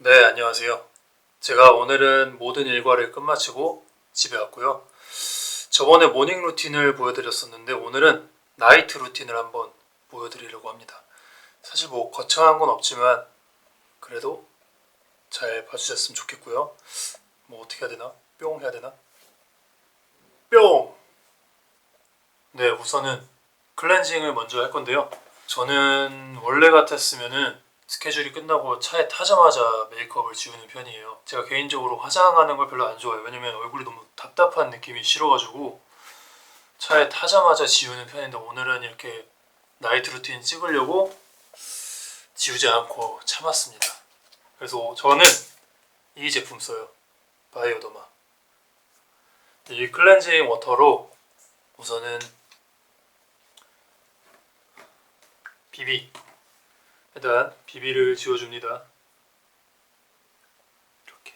네, 안녕하세요. 제가 오늘은 모든 일과를 끝마치고 집에 왔고요. 저번에 모닝 루틴을 보여드렸었는데 오늘은 나이트 루틴을 한번 보여드리려고 합니다. 사실 뭐 거창한 건 없지만 그래도 잘 봐주셨으면 좋겠고요. 뭐 어떻게 해야 되나? 뿅 해야 되나? 뿅! 네, 우선은 클렌징을 먼저 할 건데요. 저는 원래 같았으면은 스케줄이 끝나고 차에 타자마자 메이크업을 지우는 편이에요. 제가 개인적으로 화장하는 걸 별로 안 좋아해요. 왜냐면 얼굴이 너무 답답한 느낌이 싫어가지고 차에 타자마자 지우는 편인데 오늘은 이렇게 나이트 루틴 찍으려고 지우지 않고 참았습니다. 그래서 저는 이 제품 써요. 바이오더마. 이 클렌징 워터로 우선은 비비 일단 비비를 지워줍니다. 이렇게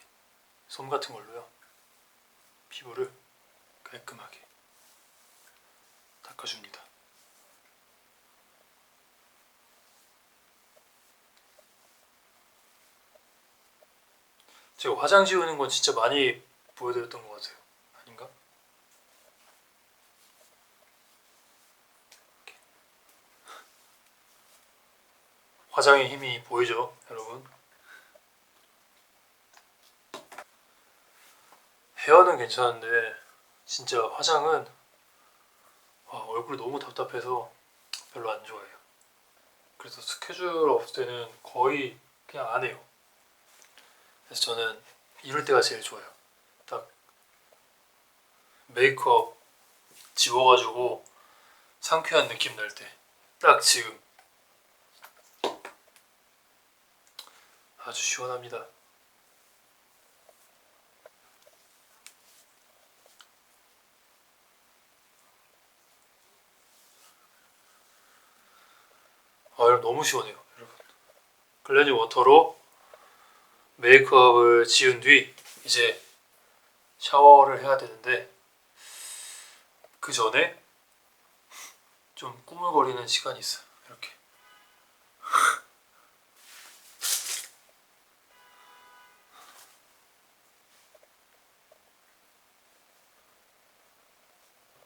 솜 같은 걸로요. 피부를 깔끔하게 닦아줍니다. 제가 화장 지우는 건 진짜 많이 보여드렸던 것 같아요. 아닌가? 화장의 힘이 보이죠, 여러분? 헤어는 괜찮은데 진짜 화장은 와, 얼굴이 너무 답답해서 별로 안 좋아해요. 그래서 스케줄 없을 때는 거의 그냥 안 해요. 그래서 저는 이럴 때가 제일 좋아요. 딱 메이크업 지워가지고 상쾌한 느낌 날 때. 딱 지금 아주 시원합니다. 아, 여러분 너무 시원해요, 여러분. 클렌징 워터로 메이크업을 지운 뒤 이제 샤워를 해야 되는데 그 전에 좀 꾸물거리는 시간이 있어요.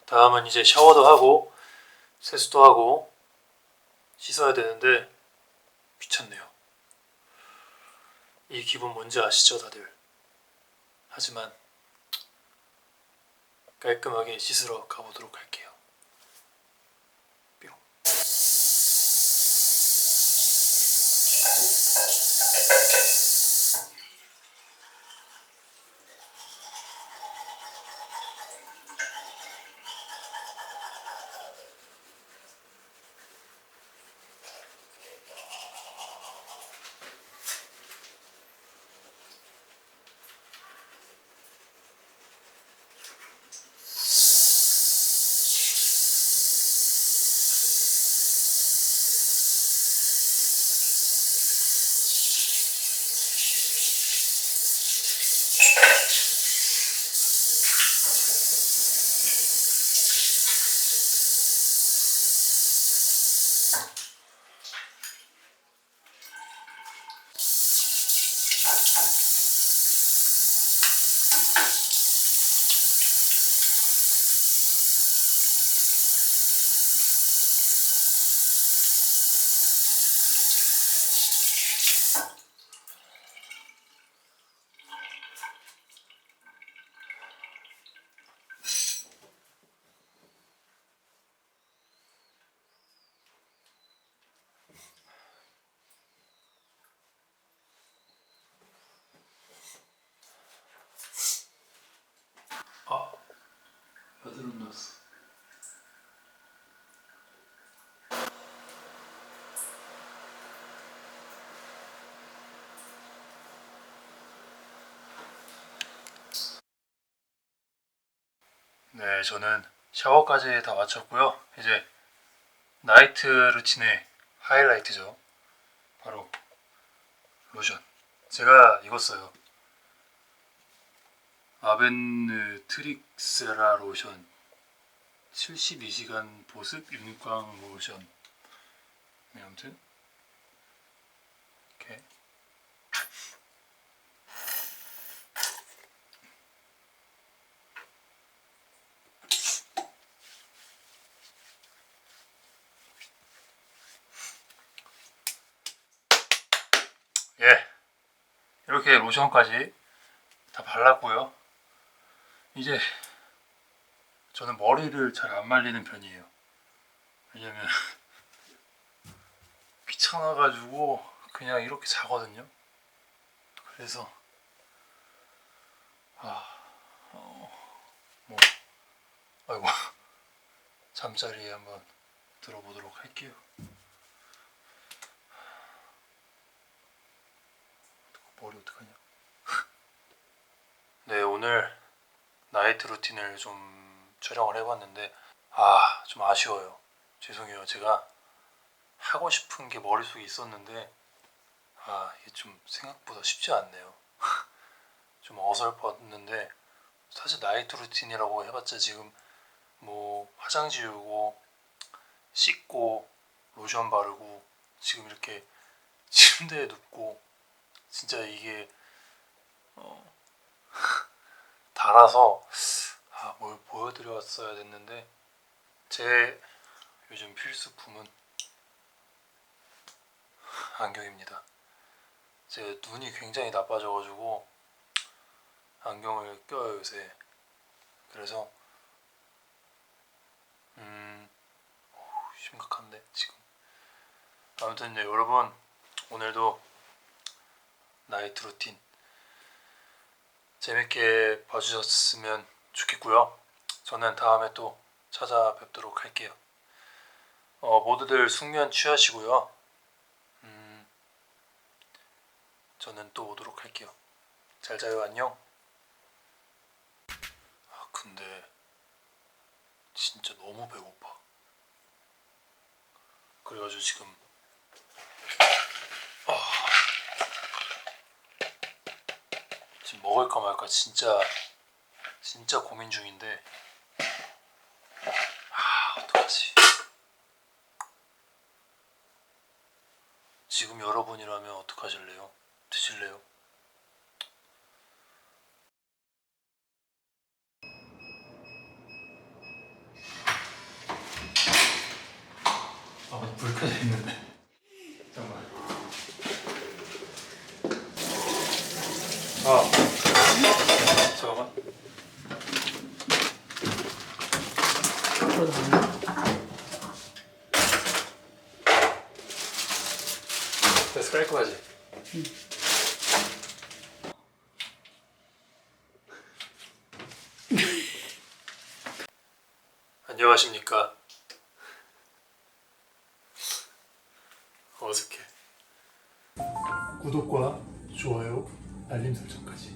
다음은 이제 샤워도 하고 세수도 하고 씻어야 되는데 귀찮네요. 이 기분 뭔지 아시죠, 다들? 하지만 깔끔하게 씻으러 가보도록 할게요. 뿅. 아, 여드름 났어. 네, 저는 샤워까지 다 마쳤고요. 이제 나이트 루틴의 하이라이트죠. 바로 로션. 제가 이거 써요. 아벤느 트릭스라 로션 72시간 보습 윤광 로션 네, 아무튼 이렇게 예. 이렇게 로션까지 다 발랐고요. 이제 저는 머리를 잘 안 말리는 편이에요. 왜냐면 귀찮아가지고 그냥 이렇게 자거든요. 그래서 아, 어, 뭐, 아이고 잠자리에 한번 들어보도록 할게요. 머리 어떡하냐? 네 오늘 나이트 루틴을 좀 촬영을 해봤는데 아 좀 아쉬워요. 죄송해요. 제가 하고 싶은 게 머릿속에 있었는데 아 이게 좀 생각보다 쉽지 않네요. 좀 어설펐는데 사실 나이트 루틴이라고 해봤자 지금 뭐 화장 지우고 씻고 로션 바르고 지금 이렇게 침대에 눕고 진짜 이게 어, 달아서 아, 뭘 보여드렸어야 됐는데 제 요즘 필수품은 안경입니다. 제 눈이 굉장히 나빠져가지고 안경을 껴요 요새. 그래서 음 심각한데 지금. 아무튼 네, 여러분 오늘도 나이트 루틴 재밌게 봐주셨으면 좋겠고요. 저는 다음에 또 찾아뵙도록 할게요. 어, 모두들 숙면 취하시고요. 음, 저는 또 오도록 할게요. 잘 자요, 안녕. 아, 근데 진짜 너무 배고파. 그래가지고 지금 지금 먹을까 말까 진짜 진짜 고민 중인데 아 어떡하지 지금 여러분이라면 어떡하실래요? 드실래요? 아불 켜져 있는데 잠깐만 아. 잠깐만. 됐어 깔끔하지? 안녕하십니까? 어색해. 구독과 좋아요 알림 설정까지